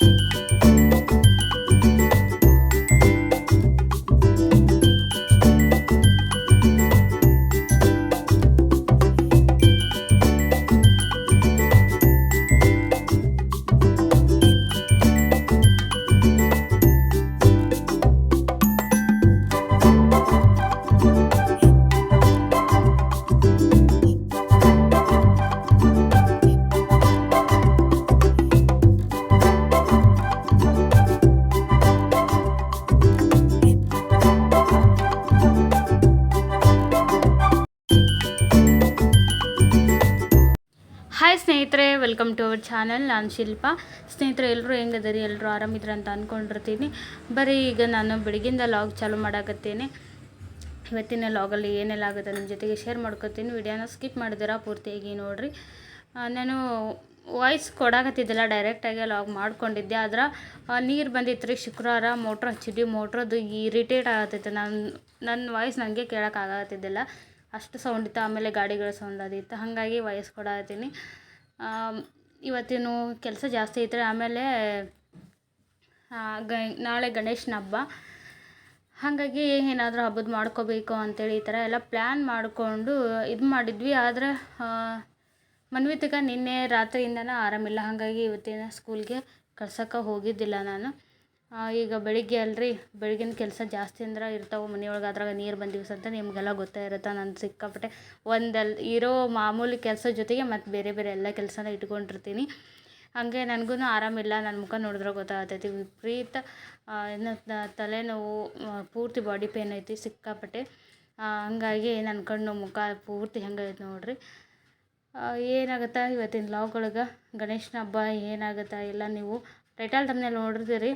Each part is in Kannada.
you. Welcome to our channel. ನಾನು ಶಿಲ್ಪ. ಸ್ನೇಹಿತರೆ ಎಲ್ಲರೂ ಹೆಂಗದರಿ? ಎಲ್ಲರೂ ಆರಾಮಿದ್ರ ಅಂತ ಅಂದ್ಕೊಂಡಿರ್ತೀನಿ ಬರೀ ಈಗ ನಾನು ಬೆಳಗಿಂದ ಲಾಗ್ ಚಾಲೂ ಮಾಡಾಕತ್ತೇನೆ. ಇವತ್ತಿನ ಲಾಗಲ್ಲಿ ಏನೆಲ್ಲ ಆಗುತ್ತೆ ನಿಮ್ಮ ಜೊತೆಗೆ ಶೇರ್ ಮಾಡ್ಕೊತೀನಿ. ವಿಡಿಯೋನ ಸ್ಕಿಪ್ ಮಾಡಿದಿರ ಪೂರ್ತಿಯಾಗಿ ನೋಡಿರಿ. ನಾನು ವಾಯ್ಸ್ ಕೊಡಾಕತ್ತಿದ್ದಿಲ್ಲ ಡೈರೆಕ್ಟಾಗಿ ಲಾಗ್ ಮಾಡ್ಕೊಂಡಿದ್ದೆ. ಆದ್ರೆ ನೀರು ಬಂದಿತ್ತು ರೀ ಶುಕ್ರವಾರ. ಮೋಟ್ರ್ ಹಚ್ಚಿದ್ವಿ. ಮೋಟ್ರದ್ದು ಇರಿಟೇಟ್ ಆಗತ್ತೈತೆ ನಾನು ನನ್ನ ವಾಯ್ಸ್ ನನಗೆ ಕೇಳೋಕ್ಕಾಗತ್ತಿದ್ದಿಲ್ಲ ಅಷ್ಟು ಸೌಂಡ್ ಇತ್ತು. ಆಮೇಲೆ ಗಾಡಿಗಳ ಸೌಂಡ್ ಅದಿತ್ತು. ಹಾಗಾಗಿ ವಾಯ್ಸ್ ಕೊಡತ್ತೀನಿ ಇವತ್ತಿನ ಕೆಲಸ ಜಾಸ್ತಿ ಐತ್ರಿ ಆಮೇಲೆ ಗ, ನಾಳೆ ಗಣೇಶನ ಹಬ್ಬ. ಹಾಗಾಗಿ ಏನಾದರೂ ಹಬ್ಬದ ಮಾಡ್ಕೋಬೇಕು ಅಂತೇಳಿ ಈ ಥರ ಎಲ್ಲ ಪ್ಲ್ಯಾನ್ ಮಾಡಿಕೊಂಡು ಇದು ಮಾಡಿದ್ವಿ. ಆದರೆ ಮನ್ವಿತಿಗ ನಿನ್ನೆ ರಾತ್ರಿಯಿಂದನೇ ಆರಾಮಿಲ್ಲ. ಹಾಗಾಗಿ ಇವತ್ತಿನ ಸ್ಕೂಲ್ಗೆ ಕಳ್ಸೋಕೆ ಹೋಗಿದ್ದಿಲ್ಲ ನಾನು. ಈಗ ಬೆಳಿಗ್ಗೆ ಅಲ್ರಿ, ಬೆಳಗಿನ ಕೆಲಸ ಜಾಸ್ತಿ ಅಂದ್ರೆ ಇರ್ತಾವೆ ಮನೆಯೊಳಗೆ, ಅದ್ರಾಗ ನೀರು ಬಂದಿವ್ಸ ಅಂತ ನಿಮಗೆಲ್ಲ ಗೊತ್ತೇ ಇರುತ್ತೆ, ನಾನು ಸಿಕ್ಕಾಪಟ್ಟೆ ಒಂದಲ್, ಇರೋ ಮಾಮೂಲಿ ಕೆಲಸ ಜೊತೆಗೆ ಮತ್ತು ಬೇರೆ ಬೇರೆ ಎಲ್ಲ ಕೆಲಸನ ಇಟ್ಕೊಂಡಿರ್ತೀನಿ. ಹಾಗೆ ನನಗೂ ಆರಾಮಿಲ್ಲ ನನ್ನ ಮುಖ ನೋಡಿದ್ರೆ ಗೊತ್ತಾಗತ್ತೈತಿ ವಿಪರೀತ ಏನು ತಲೆನೋವು ಪೂರ್ತಿ ಬಾಡಿ ಪೇನ್ ಐತಿ ಸಿಕ್ಕಾಪಟ್ಟೆ. ಹಂಗಾಗಿ ನನ್ನ ಕಣ್ಣು ಮುಖ ಪೂರ್ತಿ ಹೆಂಗೈತೆ ನೋಡ್ರಿ. ಏನಾಗುತ್ತೆ ಇವತ್ತಿನ ಲಾಗ್ ಒಳಗೆ? ಗಣೇಶನ ಹಬ್ಬ ಏನಾಗುತ್ತೆ? ಎಲ್ಲ ನೀವು ಟೈಟಲ್ ತಮ್ಮನೇಲಿ ನೋಡಿರ್ತೀರಿ.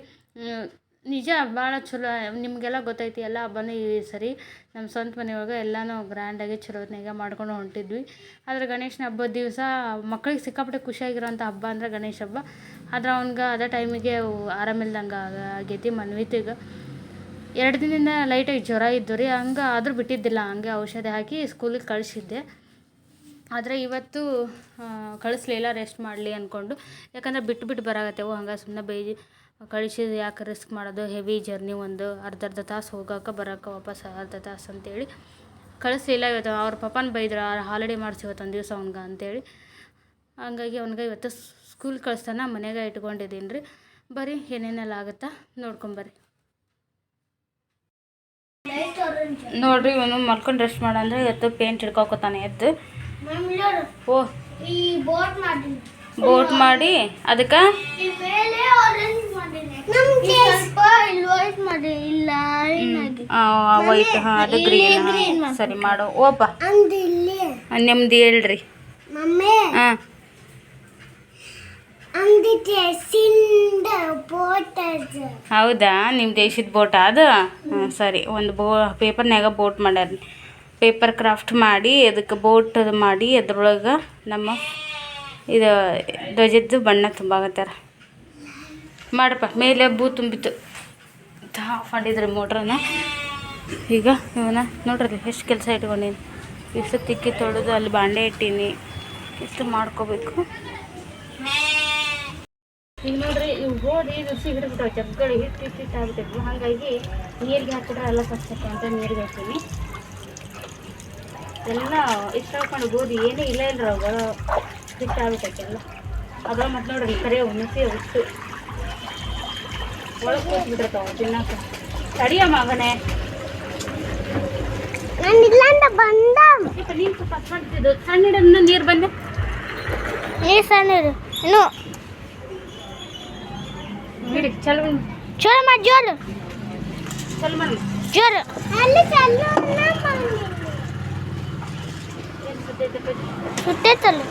ನಿಜ, ಭಾಳ ಚಲೋ. ನಿಮಗೆಲ್ಲ ಗೊತ್ತೈತಿ, ಎಲ್ಲ ಹಬ್ಬನೂ ಈ ಸರಿ ನಮ್ಮ ಸ್ವಂತ ಮನೆಯೊಳಗೆ ಎಲ್ಲನೂ ಗ್ರ್ಯಾಂಡಾಗಿ ಚಲೋತ್ನಾಗೆ ಮಾಡ್ಕೊಂಡು ಹೊಂಟಿದ್ವಿ. ಆದರೆ ಗಣೇಶನ ಹಬ್ಬದ ದಿವಸ ಮಕ್ಕಳಿಗೆ ಸಿಕ್ಕಾಪಟ್ಟೆ ಖುಷಿಯಾಗಿರೋಂಥ ಹಬ್ಬ ಅಂದ್ರೆ ಗಣೇಶ ಹಬ್ಬ. ಆದ್ರೆ ಅವ್ನಿಗೆ ಅದೇ ಟೈಮಿಗೆ ಆರಾಮಿಲ್ದಂಗೆ ಆಗೈತಿ ಮನ್ವಿತಿಗೆ. ಎರಡು ದಿನದಿಂದ ಲೈಟಾಗಿ ಜ್ವರ ಇದ್ದು ರೀ, ಹಂಗೆ ಆದರೂ ಬಿಟ್ಟಿದ್ದಿಲ್ಲ, ಹಂಗೆ ಔಷಧಿ ಹಾಕಿ ಸ್ಕೂಲಿಗೆ ಕಳಿಸಿದ್ದೆ. ಆದರೆ ಇವತ್ತು ಕಳಿಸ್ಲಿಲ್ಲ ರೆಸ್ಟ್ ಮಾಡಲಿ ಅಂದ್ಕೊಂಡು ಯಾಕಂದರೆ ಬಿಟ್ಟು ಬಿಟ್ಟು ಬರಾಗತ್ತೇವು ಹಂಗೆ ಸುಮ್ಮನೆ ಬೈಜಿ ಕಳಿಸಿದ ಯಾಕೆ ರಿಸ್ಕ್ ಮಾಡೋದು? ಹೆವಿ ಜರ್ನಿ ಒಂದು. ಅರ್ಧ ಅರ್ಧ ತಾಸು ಹೋಗೋಕೆ ಬರೋಕೆ ವಾಪಸ್ ಅರ್ಧ ತಾಸು ಅಂತೇಳಿ ಕಳಿಸ್ಲಿಲ್ಲ. ಇವತ್ತು ಅವ್ರ ಪಪ್ಪನ ಬೈದ್ರು ಹಾಲಿಡೇ ಮಾಡಿಸಿ ಇವತ್ತು ಒಂದು ದಿವಸ ಅವ್ನಿಗೆ ಅಂತೇಳಿ. ಹಂಗಾಗಿ ಅವ್ನಿಗೆ ಇವತ್ತು ಸ್ಕೂಲ್ ಕಳಿಸ್ತಾನ ಮನೆಗೆ ಇಟ್ಕೊಂಡಿದ್ದೀನಿ ರೀ ಬರ್ರಿ ಏನೇನೆಲ್ಲ ಆಗುತ್ತಾ ನೋಡ್ಕೊಂಬರ್ರಿ ನೋಡ್ರಿ ಇವನು ಮಲ್ಕೊಂಡು ರೆಸ್ಟ್ ಮಾಡಂದ್ರೆ ಇವತ್ತು ಪೇಂಟ್ ಹಿಡ್ಕೊತಾನೆ ಎದ್ದು. ಓ. ಈ ಬೋಟ್ ಮಾಡಿ. ಅದಕ್ಕೆ? ವೈಟ್ ಹಾಂ ಅದು ಗ್ರೀನ್ ಸರಿ ಮಾಡು. ಓಪ. ಅಂದ್ ಇಲ್ಲಿ. ನಿಮ್ದು ಹೇಳ್ರಿ. ಹಾಂ. ಹೌದಾ? ನಿಮ್ಮ ದೇಶದ ಬೋಟ ಅದು? ಹಾಂ ಸರಿ. ಒಂದು ಬೋ ಪೇಪರ್ನ್ಯಾಗ ಬೋಟ್ ಮಾಡ್ಯಾರ ಪೇಪರ್ ಕ್ರಾಫ್ಟ್ ಮಾಡಿ ಅದಕ್ಕೆ ಬೋಟ್ ಅದು ಮಾಡಿ ಅದ್ರೊಳಗೆ ನಮ್ಮ ಇದು ಧ್ವಜದ್ದು ಬಣ್ಣ ತುಂಬಾಕತ್ತಾರ ಮಾಡಪ್ಪ ಮೇಲೆ ಬೂ ತುಂಬಿತ್ತು. ಆಫ್ ಮಾಡಿದ್ರಿ ಮೋಟ್ರನ್ನ ಈಗ ಇವನ ನೋಡ್ರಿ, ಎಷ್ಟು ಕೆಲಸ ಇಟ್ಕೊಂಡೀನಿ. ಇಷ್ಟು ತಿಕ್ಕಿ ತೊಳೆದು ಅಲ್ಲಿ ಬಾಂಡೆ ಇಟ್ಟೀನಿ. ಇಷ್ಟು ಮಾಡ್ಕೋಬೇಕು. ಈಗ ನೋಡ್ರಿ, ಇವು ಗೋಧಿ ರುಚಿ ಹಿಡಿದ್ಬಿಟ್ಟು ಚಪ್ಪಗಳು ಹಿಟ್ಟು ಹಿಟ್ಟು ಹಿಟ್ಟು ಆಗ್ಬಿಟ್ಟಿದ್ವು ಹಾಗಾಗಿ ನೀರಿಗೆ ಹಾಕಿದ್ರೆ ಎಲ್ಲ ಕಷ್ಟ ಅಂತ ನೀರಿಗೆ ಹಾಕ್ತೀನಿ. ಎಲ್ಲ ಇಷ್ಟ ಹಾಕೊಂಡು ಗೋಧಿ ಏನೇ ಇಲ್ಲ ಇಲ್ಲರ ಅವುಗಳು ಹಿಟ್ಟು ಆಗ್ಬಿಟ್ಟೈತೆ ಎಲ್ಲ ಮತ್ತೆ ನೋಡ್ರಿ ಕರೆ ನುಸಿ ಇಷ್ಟು ಒಳಗೆ ಕೂತ್ಬಿಟ್ಟಿರ್ತಾವ ತಿನ್ನಕ್ಕೆ. ತಡಿಯ ಮಗನೇ. ನಾನು ಇಲ್ಲ ಅಂತ ಬಂದ. ನೀರು ಸ್ವಲ್ಪ ಹತ್ತು ಮಾಡ್ತಿದ್ದು ಸಣ್ಣ ನೀರು ಬಂದೆ. ಏ ಸಣ್ಣ ಇನ್ನು. ಹಿಡಿ ಚಲೋ ಜೋರ ಮಾಡಿ ಜೋರು. ಚಲೋ ಮಾಡಿ ಜೋರು. ಅಲ್ಲಿ ಸುಟ್ಟೈತಲ್ಲ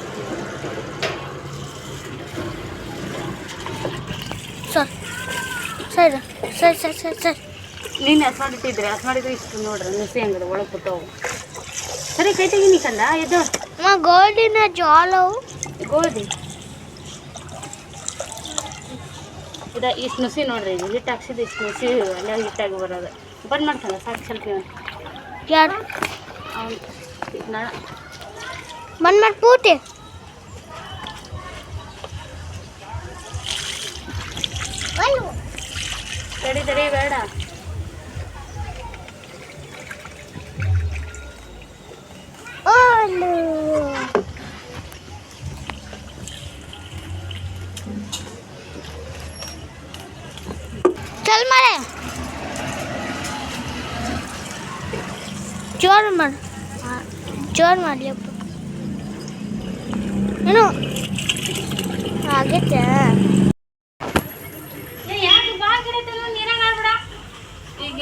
ಸರ್ ಸರಿ ಸರಿ ಸರಿ ಸರಿ. ನೀನು ಹಸ್ ಮಾಡಿಟ್ಟಿದ್ರೆ ಹಸ್ ಮಾಡಿದ್ರೆ ಇಷ್ಟು ನೋಡ್ರಿ ನುಸಿ ಹಂಗದ ಒಳಗೆ ಕೂತಾವು ಸರಿ ಕೈ ತೆಗಿನಿ ಕಂದ ಎದ್ದು. ಅಮ್ಮ ಗೋಲ್ಡಿನ ಜಾಲವು ಗೋಲ್ಡಿ ಇದ ಇಷ್ಟು ನುಸಿ ನೋಡ್ರಿ ಇದು ಹಿಟ್ಟು ಹಾಕ್ಸಿದ್ದು ಇಷ್ಟು ನುಸಿ ಎಲ್ಲ ಹಿಟ್ಟಾಗಿ ಬರೋದು. ಬಂದ್ ಮಾಡ್ತಾನೆ ಸಾಕು ಸ್ವಲ್ಪ ಯಾರು? ಅವ್ನು ಬಂದ್ ಮಾಡಿ ಪೂಟಿ ತಡಿ ತಡಿ ಬೇಡ ಚಲ್ ಮಾರೆ. ಜೋರ್ ಮಾಡು ಜೋರ್ ಮಾಡ್ಲಿಪ್ಪ ಏನು? ಆಗೈತೆ ಯಾಕೆ ಬಾ ಗಿಡತನ ನೀರಾಗ ಆಡ್ಬೇಡ ಈಗ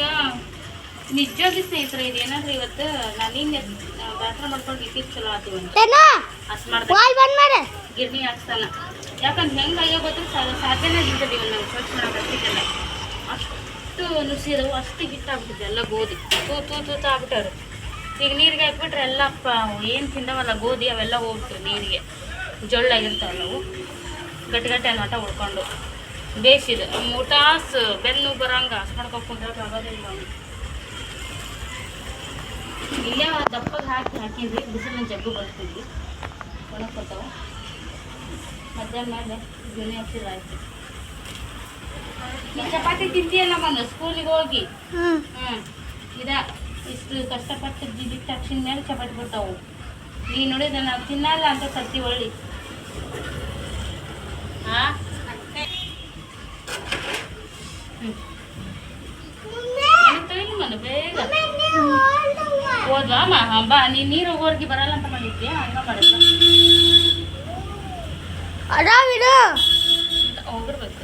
ಇದು ಏನಂದ್ರೆ ಇವತ್ತು ನಾನು ನಿನ್ನೆ ಮಾಡ್ಕೊಂಡು ಚಲೋ ಆತೀವಿ ಅಷ್ಟು ಬಂದ್ ಗಿರ್ನಿ ಹಾಕ್ತಾನ ಯಾಕಂದ್ರೆ ಸಾಧ್ಯನೇ ಇರ್ತದೆ ನಾವು ಸ್ವಚ್ಛ ಮಾಡೋಕ್ಕಾಗ್ತಿದ್ದಲ್ಲ ಅಷ್ಟು ನುಸಿದವು ಅಷ್ಟು ಹಿಟ್ಟಾಗ್ಬಿಟ್ಟಿದೆ ಎಲ್ಲ ಗೋಧಿ. ತೂ ತೂ ತೂತ ಆಗ್ಬಿಟ್ಟವ್ರು. ಈಗ ನೀರಿಗೆ ಹಾಕ್ಬಿಟ್ರೆ ಎಲ್ಲ ಪ ಏನು ತಿಂದವಲ್ಲ ಗೋಧಿ ಅವೆಲ್ಲ ಹೋಗ್ಬಿಟ್ಟು ನೀರಿಗೆ. ಜೊಳ್ಳಾಗಿರ್ತಾವಲ್ಲ ನಾವು ಗಟ್ಟಿ ಗಟ್ಟಿ ಅನ್ನೋಟ ಉಳ್ಕೊಂಡು ಬೇಸಿದು ಊಟಾಸ್ ಬೆನ್ನು ಬರಂಗ. ಹಸ್ ಮಾಡ್ಕೊಂಡು ಕುಂದ್ರಕ್ಕೆ ಆಗೋದಿಲ್ಲ ಅವ್ನು. ಇಲ್ಲೇ ದಪ್ಪಗೆ ಹಾಕಿ ಹಾಕಿದ್ವಿ ಬಿಸಿಲಿನ ಜಗ್ಗು ಬರ್ತಿದ್ವಿ. ಒಣಕೊತಾವ ಮಧ್ಯಾಹ್ನ ಮೇಲೆ ಗಿಣಿ ಹಚ್ಚಿದ್ರೆ ಆಯ್ತು. ನೀ ಚಪಾತಿ ತಿಂತೀಯಲ್ಲ ಮನ ಸ್ಕೂಲಿಗೆ ಹೋಗಿ? ಹ್ಞೂ ಹ್ಞೂ ಇದ ಇಷ್ಟು ಕಷ್ಟಪಟ್ಟು ಬಿಟ್ಟು ತಕ್ಷಣ ಮೇಲೆ ಚಪಾತಿ ಬಿಡ್ತಾವು ನೀ ನೋಡಿದ ನಾವು ತಿನ್ನಲ್ಲ ಅಂತ ಕತ್ತಿ ಒಳ್ಳಿ ಹಾಂ ಮನ ಬಾ ನೀ ನೀರು ಹೋಗಿ ಬರಲ್ಲ ಅಂತ ಮಾಡಿದ್ಯಾ? ಹಂಗ ಹೋಗಿರ್ಬೇಕು.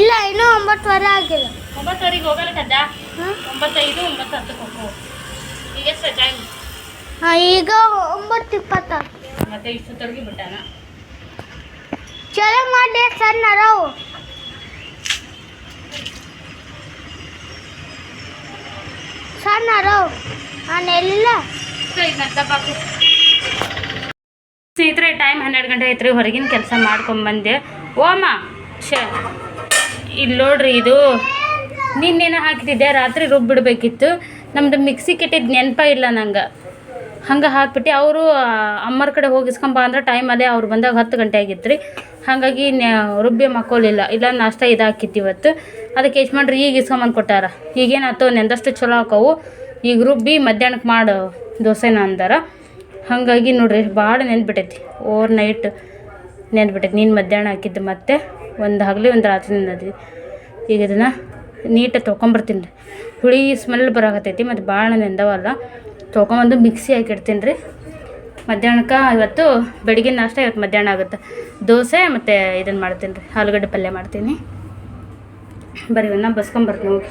ಇಲ್ಲ ಇನ್ನೂ ಒಂಬತ್ತುವರೆ ಆಗಿಲ್ಲ. ಒಂಬತ್ತುವರೆಗೆ ಹೋಗಲ್ಲ ಕದ್ದ ಹಾಂ? ಒಂಬತ್ತೈದು ಒಂಬತ್ತು ಹತ್ತಕ್ಕೆ ಹೋಗು ಈಗ ಎಷ್ಟು ಟೈಮ್ ಹಾಂ ಈಗ ಒಂಬತ್ತು ಇಪ್ಪತ್ತ. ಮತ್ತೆ ಇಷ್ಟು ತೊಡಗಿ ಬಿಟ್ಟಾನ? ಚಲೋ ಮಾಡಿ ಸಣ್ಣ ಅದಾವು. ಸ್ನೇಹಿತರೆ ಟೈಮ್ ಹನ್ನೆರಡು ಗಂಟೆ ಐತ್ರಿ ಹೊರಗಿನ ಕೆಲಸ ಮಾಡ್ಕೊಂಬಂದೆ ಓಮ ಶೇ ಇಲ್ಲಿ ನೋಡ್ರಿ ಇದು, ನಿನ್ನೇನ ಹಾಕಿದ್ದೆ, ರಾತ್ರಿ ರುಬ್ಬಿಡ್ಬೇಕಿತ್ತು ನಮ್ದು ಮಿಕ್ಸಿ ಕೆಟ್ಟಿದ್ದು ನೆನಪ ಇಲ್ಲ ನಂಗೆ. ಹಂಗೆ ಹಾಕ್ಬಿಟ್ಟು ಅವರು ಅಮ್ಮರ ಕಡೆ ಹೋಗಿಸ್ಕೊಂಬ ಅಂದ್ರೆ ಟೈಮ್ ಅದೇ, ಅವ್ರು ಬಂದಾಗ ಹತ್ತು ಗಂಟೆ ಆಗಿತ್ತು ರೀ ಹಾಗಾಗಿ ರುಬ್ಬಿ ಮಕ್ಕೋಲಿಲ್ಲ ಇಲ್ಲ, ನಾಷ್ಟ ಇದಾಕಿತ್ತು ಇವತ್ತು. ಅದಕ್ಕೆ ಯಜಮಾನ್ರು ಈಗ ಇಸ್ಕೊಂಬಂದು ಕೊಟ್ಟಾರ. ಈಗೇನಾಯ್ತು ನೆಂದಷ್ಟು ಚಲೋ ಆಕವು. ಈಗ ರುಬ್ಬಿ ಮಧ್ಯಾಹ್ನಕ್ಕೆ ಮಾಡು ದೋಸೆನ ಅಂದಾರ. ಹಾಗಾಗಿ ನೋಡ್ರಿ ಭಾಳ ನೆನ್ಬಿಟ್ಟೈತಿ ಓವರ್ ನೈಟ್ ನೆನ್ಬಿಟ್ಟೈತಿ ನೀನು ಮಧ್ಯಾಹ್ನ ಹಾಕಿದ್ದು ಮತ್ತೆ ಒಂದು ಹಗಲಿ ಒಂದು ರಾತ್ರಿ ನೆನದಿ ಈಗ ಇದನ್ನು ನೀಟಾಗಿ ತೊಗೊಂಬರ್ತೀನಿ ರೀ. ಹುಳಿ ಸ್ಮೆಲ್ ಬರಾಕತ್ತೈತಿ ಮತ್ತು ಭಾಳ ನೆಂದವಲ್ಲ. ತೊಗೊಂಬಂದು ಮಿಕ್ಸಿ ಹಾಕಿಡ್ತೀನಿ ರೀ. ಮಧ್ಯಾಹ್ನಕ್ಕೆ ಇವತ್ತು ಬೆಳಗಿನ ನಾಷ್ಟ ಇವತ್ತು ಮಧ್ಯಾಹ್ನ ಆಗುತ್ತೆ. ದೋಸೆ ಮತ್ತು ಇದನ್ನು ಮಾಡ್ತೀನಿ ರೀ. ಆಲೂಗಡ್ಡೆ ಪಲ್ಯ ಮಾಡ್ತೀನಿ. ಬರೀ ಇವನ್ನ ಬಸ್ಕೊಂಬರ್ತೀನಿ ಹೋಗಿ.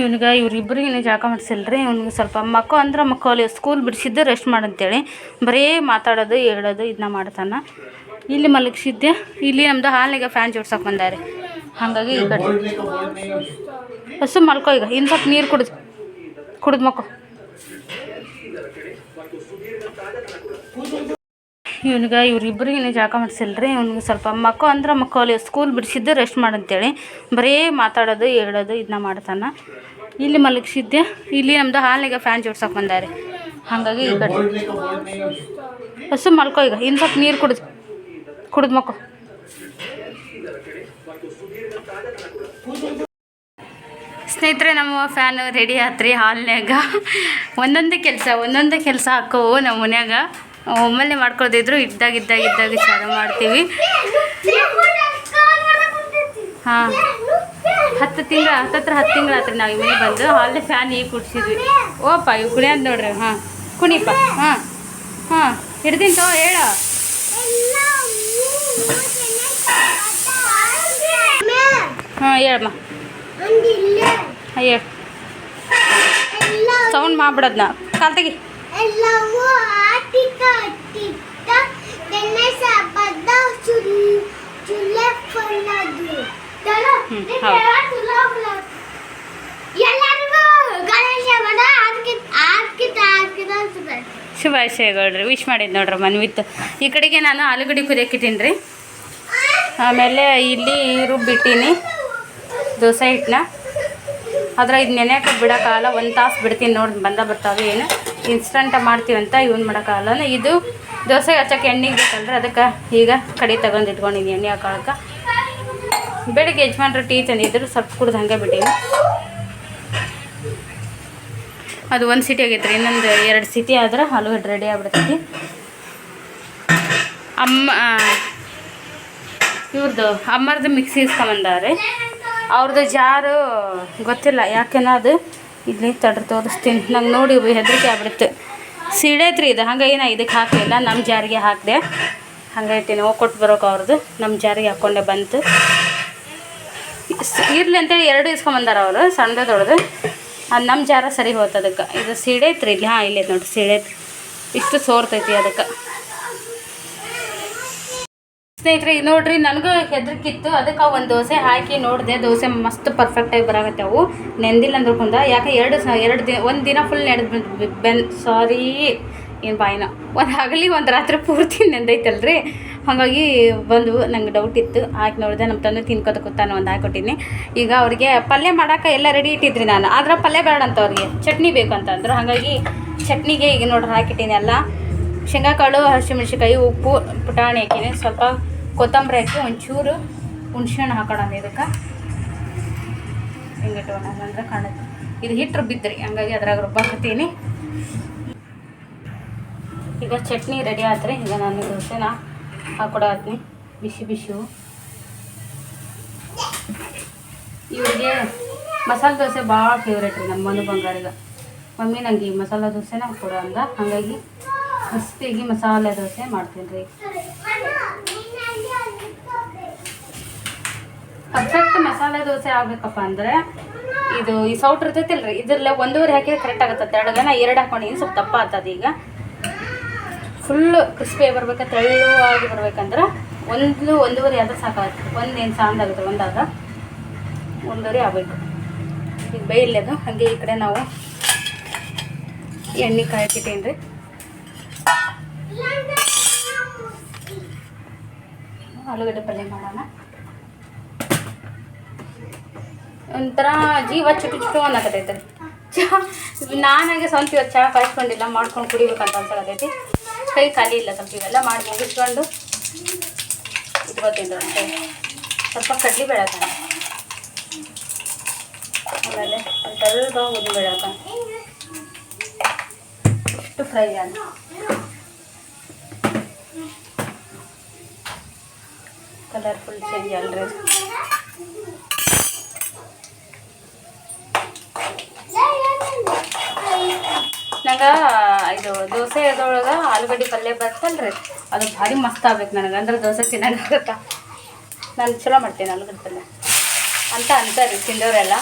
ಇವನಿಗೆ ಇವ್ರಿಬ್ರಿಗೆ ಜಾಕ ಜಾಗ ರೀ ಇವ್ನಿಗೆ ಸ್ವಲ್ಪ ಮಕ್ಕೋ ಅಂದ್ರೆ ಮಕ್ಕಳು ಸ್ಕೂಲ್ ಬಿಡಿಸಿದ್ದೆ ರೆಸ್ಟ್ ಮಾಡಂತೇಳಿ. ಬರೀ ಮಾತಾಡೋದು, ಹೇಳೋದು ಇದನ್ನ ಮಾಡ್ತಾನೆ. ಇಲ್ಲಿ ಮಲಗಿಸಿದ್ದೆ, ಇಲ್ಲಿ ನಮ್ದು ಹಾಲಿಗೆ ಫ್ಯಾನ್ ಜೋಡ್ಸಕ್ಕೆ ಬಂದಾರೆ. ಹಾಗಾಗಿ ಈ ಕಡೆ ಹಸು ಮಲ್ಕೋ ಈಗ ಇನ್ನು ಸ್ವಲ್ಪ ನೀರು ಕುಡಿದು ಕುಡಿದು ಮಕ್ಕೋ ಇವನಿಗೆ ಇವ್ರಿಬ್ರಿಗೆ ಜಾಕ ಮಾಡಿಸಿಲ್ಲ ರೀ ಇವ್ನಿಗೆ ಸ್ವಲ್ಪ ಮಕ್ಕೋ ಅಂದ್ರೆ ಮಕ್ಕಳು ಸ್ಕೂಲ್ ಬಿಡಿಸಿದ್ದೆ ರೆಸ್ಟ್ ಮಾಡಂತೇಳಿ, ಬರೀ ಮಾತಾಡೋದು, ಹೇಳೋದು ಇದನ್ನ ಮಾಡ್ತಾನೆ. ಇಲ್ಲಿ ಮಲಗಿಸಿದ್ದೆ, ಇಲ್ಲಿ ನಮ್ದು ಹಾಲಿಗೆ ಫ್ಯಾನ್ ಜೋಡ್ಸೋಕೆ ಬಂದಾರೆ. ಹಾಗಾಗಿ ಈ ಕಡೆ. ಹಸು ಮಲ್ಕೋ ಈಗ ಇನ್ನು ಸ್ವಲ್ಪ ನೀರು ಕುಡಿದು ಕುಡಿದು ಮಕ್ಕೋ ಸ್ನೇಹಿತರೆ, ನಮ್ಮ ಫ್ಯಾನ್ ರೆಡಿ ಆತ್ರಿ ಹಾಲ್ನ್ಯಾಗ ಒಂದೊಂದೇ ಕೆಲಸ ಒಂದೊಂದೇ ಕೆಲಸ ಹಾಕೋವು ನಮ್ಮ ಮನ್ಯಾಗ. ಒಮ್ಮೆಲೆ ಮಾಡ್ಕೊಳ್ದಿದ್ರು ಇದ್ದಾಗ ಇದ್ದಾಗ ಇದ್ದಾಗ ಚಾರು ಮಾಡ್ತೀವಿ. ಹಾಂ. ಹತ್ತು ತಿಂಗಳ ಹತ್ತತ್ರ ಹತ್ತು ತಿಂಗಳು ಆತ್ರಿ ನಾವು ಮನೆ ಬಂದು. ಹಾಲ್ನೇ ಫ್ಯಾನ್ ಈಗ ಕುಡ್ಸಿದ್ವಿ. ಓಪ ಇವು ಕುಣಿಯೋದು ನೋಡ್ರಿ ಹಾಂ. ಕುಣಿಪ ಹಾಂ. ಹಾಂ. ಹಿಡ್ದೀನಿ ತೋ ಹೇಳ. ಹಾಂ ಹೇಳಮ್ಮ ಹೇಳ. ಹೇಳು ಸೌಂಡ್ ಮಾಡ್ಬಿಡೋದ್ನ. ಕಾಲ್ ತೆಗಿ. ಎಲ್ಲವೂ ಆಟಿಕ ಅಟ್ಟಿಟ್ಟ ಗಣೇಶ ಹಬ್ಬದ ಚುಲ್ಲೆ. ಎಲ್ಲರಿಗೂ ಗಣೇಶ ಆರ್ಕಿತ್ ಆರ್ಕಿತ ಶುಭಾಶಯಗಳ್ರಿ. ವಿಶ್ ಮಾಡಿದ್ದು ನೋಡ್ರಿ ಮನ್ವಿತ್. ಈ ಕಡೆಗೆ ನಾನು ಆಲೂಗಡ್ಡೆ ಕುದಿಯಕ್ಕೆ ರೀ ಆಮೇಲೆ ಇಲ್ಲಿ ರುಬ್ಬಿಟ್ಟೀನಿ ದೋಸೆ ಹಿಟ್ಟನ್ನ ಆದ್ರೆ ಇದು ನೆನೆಯಕ್ಕೆ ಬಿಡೋಕ್ಕಾಗಲ್ಲ ಒಂದು ತಾಸು ಬಿಡ್ತೀನಿ ನೋಡಿ ಬಂದ ಬರ್ತಾವೆ ಏನು. ಇನ್ಸ್ಟಂಟ ಮಾಡ್ತೀವಂತ ಇವನ್ ಮಾಡೋಕ್ಕಾಗಲ್ಲ. ಇದು ದೋಸೆ ಹಚ್ಚಕ್ಕೆ ಎಣ್ಣೆಗೆ ಬೇಕಲ್ರಿ? ಅದಕ್ಕೆ ಈಗ ಕಡಿ ತಗೊಂಡು ಇಟ್ಕೊಂಡಿನಿ ಎಣ್ಣೆ ಹಾಕೊಳಕ್ಕೆ ಬೆಳಿಗ್ಗೆ ಯಜಮಾನ್ರು ಟೀ ತಂದಿದ್ರು, ಸ್ವಲ್ಪ ಕುಡ್ದು ಹಂಗೆ ಬಿಟ್ಟೀನಿ. ಅದು ಒಂದು ಸಿಟಿ ಆಗೈತೆ ರೀ ಇನ್ನೊಂದು ಎರಡು ಸಿಟಿ ಆದ್ರೆ ಆಲೂಗಡ್ಡೆ ರೆಡಿ ಆಗ್ಬಿಡ್ತೈತಿ. ಅಮ್ಮ ಇವ್ರದ್ದು ಅಮ್ಮರದ್ದು ಮಿಕ್ಸಿ ಇಸ್ಕೊಂಬಂದವ್ರಿ ಅವ್ರದ್ದು ಜಾರು ಗೊತ್ತಿಲ್ಲ, ಯಾಕೆನ ಅದು? ಇಲ್ಲಿ ತಡ್ರಿ ತೋರಿಸ್ತೀನಿ. ನಂಗೆ ನೋಡಿ ಹೆದರಿಕೆ ಆಗ್ಬಿಡುತ್ತೆ. ಸಿಡೈತ್ರಿ ಇದು. ಹಂಗೆ ಏನು ಇದಕ್ಕೆ ಹಾಕಲಿಲ್ಲ. ನಮ್ಮ ಜಾರಿಗೆ ಹಾಕಿದೆ. ಹಂಗೆ ಇಟ್ಟಿನಿ. ಹೋಗಿ ಕೊಟ್ಟು ಬರೋಕೆ ಅವ್ರದ್ದು ನಮ್ಮ ಜಾರಿಗೆ ಹಾಕ್ಕೊಂಡೆ ಬಂತು. ಇರಲಿ ಅಂತೇಳಿ ಎರಡು ಇಸ್ಕೊಂಬಂದಾರ ಅವರು. ಸಣ್ಣದು ದೊಡ್ಡದು ಅದು ನಮ್ಮ ಜಾರ ಸರಿ ಹೋಯ್ತು ಅದಕ್ಕೆ. ಇದು ಸಿಡೈತ್ರಿ ಇಲ್ಲಿ. ಹಾಂ ಇಲ್ಲೈತೆ ನೋಡಿರಿ ಸಿಡೈತ್ರಿ ಇಷ್ಟು ಸೋರ್ತೈತಿ ಅದಕ್ಕೆ. ಸ್ನೇಹಿತರೆ ನೋಡ್ರಿ, ನನಗೂ ಹೆದರಿಕಿತ್ತು. ಅದಕ್ಕೆ ಒಂದು ದೋಸೆ ಹಾಕಿ ನೋಡಿದೆ, ದೋಸೆ ಮಸ್ತ್ ಪರ್ಫೆಕ್ಟಾಗಿ ಬರಾಗತ್ತೆ ಅವು. ನೆಂದಿಲ್ಲ ಅಂದ್ರೆ ಕುಂದ ಯಾಕೆ ಎರಡು ಸ, ಎರಡು ದಿನ ಒಂದು ದಿನ ಫುಲ್ ನೆಡ್ ಬೆನ್ ಸಾರಿ ಏನು ಬಾಯಿನ. ಒಂದು ಹಗಲಿ, ಒಂದು ರಾತ್ರಿ ಪೂರ್ತಿ ನೆಂದೈತಲ್ರಿ. ಹಾಗಾಗಿ ಬಂದು ನಂಗೆ ಡೌಟ್ ಇತ್ತು. ಹಾಕಿ ನೋಡಿದೆ ನಮ್ಮ ತಂದೆ ತಿನ್ಕೋತ ಕೂತಾನೆ ಒಂದು ಹಾಕೊಟ್ಟಿನಿ. ಈಗ ಅವ್ರಿಗೆ ಪಲ್ಯ ಮಾಡೋಕೆ ಎಲ್ಲ ರೆಡಿ ಇಟ್ಟಿದ್ರಿ ನಾನು. ಆದ್ರೆ ಪಲ್ಯ ಬೇಡ ಅಂತ ಅವ್ರಿಗೆ. ಚಟ್ನಿ ಬೇಕು ಅಂತಂದ್ರು ಹಾಗಾಗಿ ಚಟ್ನಿಗೆ ಈಗ ನೋಡ್ರಿ ಹಾಕಿಟ್ಟಿನಿ ಎಲ್ಲ. ಶೇಂಗಾಕಾಳು ಹಸಿಮೆಣ್ಸಿಕಾಯಿ ಉಪ್ಪು, ಪುಟಾಣಿ ಹಾಕಿನಿ. ಸ್ವಲ್ಪ ಕೊತ್ತಂಬರಿ ಹಾಕಿ ಒಂಚೂರು ಹುಣ್ಸೆಹಣ್ಣು ಹಾಕೋಣ ಇದಕ್ಕೆ. ಹಿಂಗೆ ಇಟ್ಕೋಣ ಅಂದ್ರೆ ಕಾಣುತ್ತೆ. ಇದು ಹಿಟ್ಟು ರುಬ್ಬಿದ್ರಿ ಹಂಗಾಗಿ ಅದ್ರಾಗ ರುಬ್ಬಾಕತ್ತೀನಿ ಈಗ ಚಟ್ನಿ ರೆಡಿ ಆತ್ರಿ ಈಗ ನಾನು ದೋಸೆನ ಹಾಕೊಡತ್ತೀನಿ ಬಿಸಿ ಬಿಸಿ ಇವ್ರಿಗೆ ಮಸಾಲೆ ದೋಸೆ ಭಾಳ ಫೇವ್ರೇಟ್ ರೀ ನಮ್ಮ ಮನು ಬಂಗಾರಿಗೆ. ಮಮ್ಮಿ ನಂಗೆ ಈ ಮಸಾಲೆ ದೋಸೆನ ಕೊಡು ಅಂದ. ಹಾಗಾಗಿ ಕ್ರಿಸ್ಪಿಯಾಗಿ ಮಸಾಲೆ ದೋಸೆ ಮಾಡ್ತೀನಿ ರೀ. ಪರ್ಫೆಕ್ಟ್ ಮಸಾಲೆ ದೋಸೆ ಆಗ್ಬೇಕಪ್ಪ ಅಂದ್ರೆ ಇದು ಈ ಸೌಟ್ ಇರ್ತೈತಿಲ್ರಿ, ಇದ್ರಲ್ಲ ಒಂದೂವರೆ ಹಾಕಿದ್ರೆ ಕರೆಕ್ಟ್ ಆಗುತ್ತೆ ಎರಡು ನಾ ಎರಡು ಹಾಕೊಂಡಿನಿ ಸ್ವಲ್ಪ ದಪ್ಪ ಆತದ ಈಗ. ಫುಲ್ ಕ್ರಿಸ್ಪಿ ಬರ್ಬೇಕು ತೆಳುವಾಗಿ ಬರ್ಬೇಕಂದ್ರೆ ಒಂದು ಒಂದೂವರೆ ಆದ್ರೆ ಸಾಕಾಗುತ್ತೆ. ಒಂದೇನು ಸಾಂದಾಗುತ್ತೆ ಒಂದಾಗ ಒಂದೂವರೆ ಆಗಬೇಕು. ಈಗ ಬೇಯಿಲ್ಲದು ಹಾಗೆ ಈ ಕಡೆ ನಾವು ಎಣ್ಣೆ ಕಾಯಕ್ಕಿಟ್ಟೀನಿ ರೀ ಆಲೂಗಡ್ಡೆ ಪಲ್ಯ ಮಾಡೋಣ. ಒಂಥರ ಜೀವ ಚುಟು ಚುಟು ಅನ್ನಕತ್ತೈತೆ. ಚಹಾ ನಾನಾಗೆ ಸ್ವಂತ ಇವತ್ತು ಚಹಾ ಕಾಯಿಸ್ಕೊಂಡಿಲ್ಲ ಮಾಡ್ಕೊಂಡು ಕುಡಿಬೇಕಂತ ಅನ್ಸಕತ್ತೈತಿ. ಕೈ ಖಾಲಿ ಇಲ್ಲ ಸ್ವಲ್ಪ, ಇವೆಲ್ಲ ಮಾಡಿ ಮುಗಿಸ್ಕೊಂಡು ಇಟ್ಕೋತೀನಿ ಅಂತ ಸ್ವಲ್ಪ ಕಡ್ಲಿ ಬೆಳಕ. ಆಮೇಲೆ ಸ್ವಲ್ಪ ಉದ್ದು ಬೆಳಕ. ಇಷ್ಟು ಫ್ರೈ ಆಗ ಕಲರ್ಫುಲ್ ಚೇಂಜ್ ಅಲ್ರಿ. ನಂಗೆ ಇದು ದೋಸೆ ಅದ್ರೊಳಗೆ ಆಲೂಗಡ್ಡೆ ಪಲ್ಯ ಬರ್ತಲ್ರಿ ಅದು ಭಾರಿ ಮಸ್ತ್ ಆಗ್ಬೇಕು ನನಗೆ. ಅಂದ್ರೆ ದೋಸೆ ತಿನ್ನೋಕ್ಕಾಗತ್ತ ನಾನು ಚಲೋ ಮಾಡ್ತೀನಿ ಆಲೂಗಡ್ಡೆ ಪಲ್ಯ. ಅಂತ ಅಂತಾರೆ ತಿಂದವರೆಲ್ಲ